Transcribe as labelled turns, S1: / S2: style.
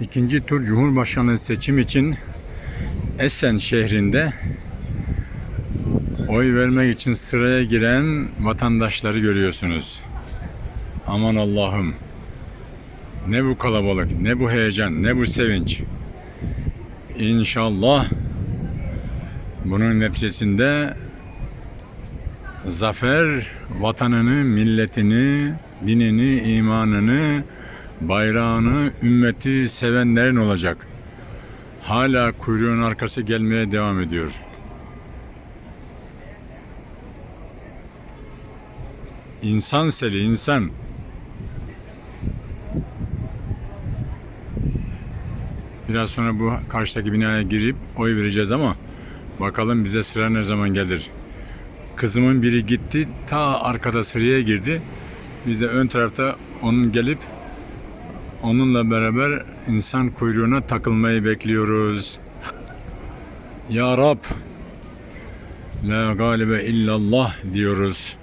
S1: İkinci tur Cumhurbaşkanlığı seçim için Esen şehrinde oy vermek için sıraya giren vatandaşları görüyorsunuz. Aman Allah'ım. Ne bu kalabalık, ne bu heyecan, ne bu sevinç. İnşallah bunun neticesinde zafer vatanını, milletini, dinini, imanını, bayrağını, ümmeti sevenlerin olacak. Hala kuyruğun arkası gelmeye devam ediyor. İnsan seli, insan. Biraz sonra bu karşıdaki binaya girip oy vereceğiz ama bakalım bize sıra ne zaman gelir. Kızımın biri gitti, ta arkada sıraya girdi. Biz de ön tarafta onun gelip onunla beraber insan kuyruğuna takılmayı bekliyoruz. Ya Rab, La galibe illallah diyoruz.